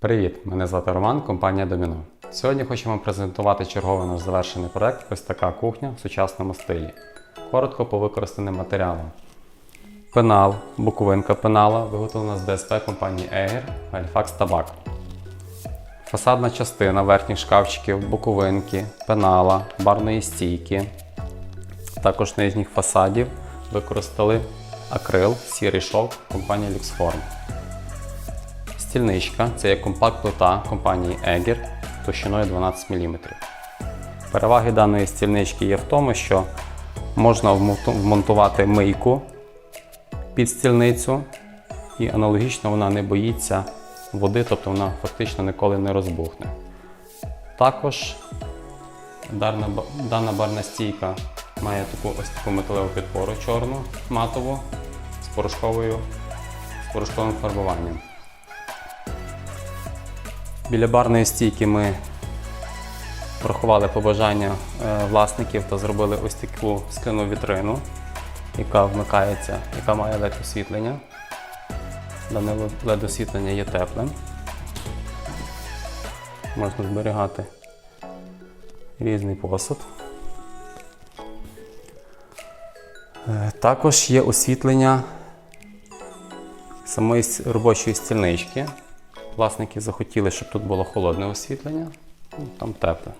Привіт! Мене звати Роман, компанія Доміно. Сьогодні хочемо презентувати черговий наш завершений проект Ось така кухня в сучасному стилі. Коротко по використаним матеріалам. Пенал, буковинка пенала, виготовлена з ДСП компанії Eger, Halifax Табак. Фасадна частина верхніх шкафчиків, боковинки, пенала, барної стійки. Також нижніх фасадів використали акрил, сірий шовк компанії Luxform. Стільничка це є компакт-плита компанії Eger товщиною 12 мм. Переваги даної стільнички є в тому, що можна вмонтувати мийку під стільницю, і аналогічно вона не боїться води, тобто вона фактично ніколи не розбухне. Також дана, барна стійка має таку ось таку металеву підпору чорну, матову з порошковою, з порошковим фарбуванням. Біля барної стійки ми врахували побажання е, власників та зробили ось таку скляну вітрину, яка вмикається, яка має LED освітлення. Дане LED освітлення є теплим. Можна зберігати різний посуд. Е, Також є освітлення самої робочої стільнички. Власники захотіли, щоб тут було холодне освітлення, ну, там тепле.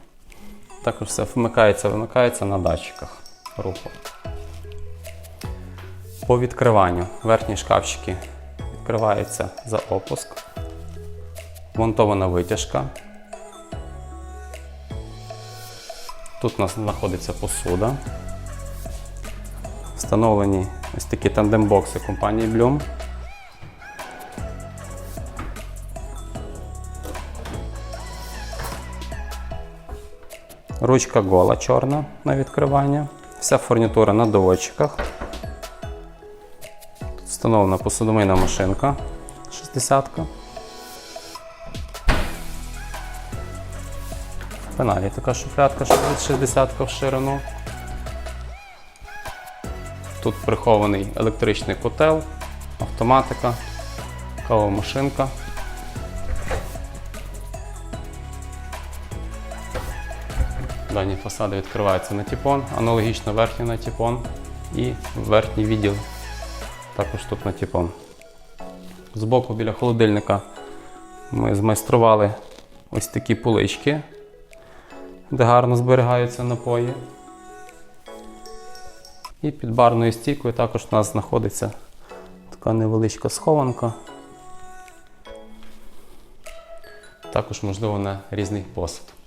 Також все вмикається, вимикається на датчиках руху. По відкриванню верхні шкафчики відкриваються за опуск. Монтована витяжка. Тут у нас знаходиться посуда. Встановлені ось такі тандем-бокси компанії Bloom. Ручка гола чорна на відкривання. Вся фурнітура на доводчиках. Встановлена посудомийна машинка 60 -ка. В пеналі така шуфлятка 60 в ширину. Тут прихований електричний котел, автоматика, кавова машинка. Дані фасади відкриваються на тіпон, аналогічно верхній на тіпон і верхній відділ також тут на тіпон. Збоку біля холодильника ми змайстрували ось такі полички, де гарно зберігаються напої. І під барною стійкою також у нас знаходиться така невеличка схованка. Також можливо на різний посуд.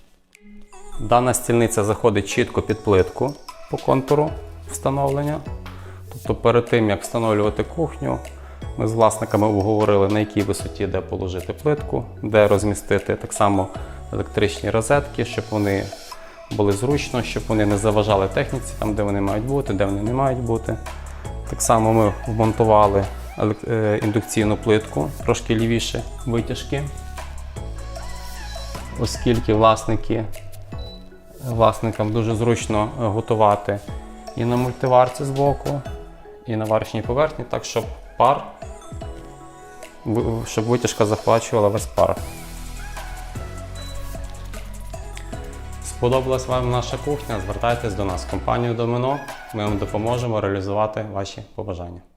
Дана стільниця заходить чітко під плитку по контуру встановлення. Тобто перед тим, як встановлювати кухню, ми з власниками обговорили, на якій висоті де положити плитку, де розмістити так само електричні розетки, щоб вони були зручно, щоб вони не заважали техніці, там, де вони мають бути, де вони не мають бути. Так само ми вмонтували е, індукційну плитку, трошки лівіше витяжки, оскільки власники власникам дуже зручно е, готувати і на мультиварці збоку, і на варочній поверхні, так щоб пар, щоб витяжка захвачувала весь пар. Сподобалась вам наша кухня? Звертайтесь до нас в компанію Домино. Ми вам допоможемо реалізувати ваші побажання.